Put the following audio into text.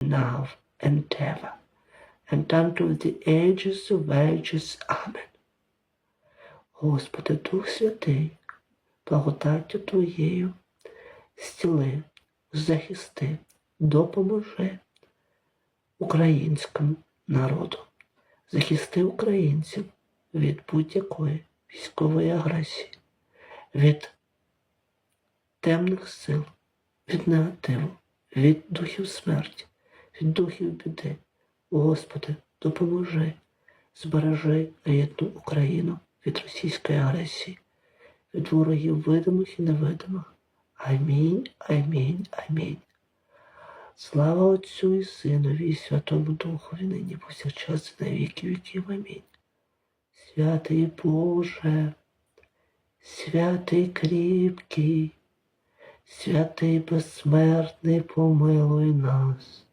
now and ever, and unto the ages of ages. Amen. Господи, Дух Святий, благодаттю Твоєю, зціли, захисти, допоможи українському народу, захисти українців від будь-якої військової агресії, від темних сил, від негативу, від духів смерті, від духів біди. Господи, допоможи, збережи рідну Україну від російської агресії, від ворогів видимих і невидимих. Амінь, амінь, амінь. Слава Отцю і Синові, і Святому Духові, нині повсякчас і на віки віків. Амінь. Святий Боже, святий кріпкий, святий безсмертний, помилуй нас.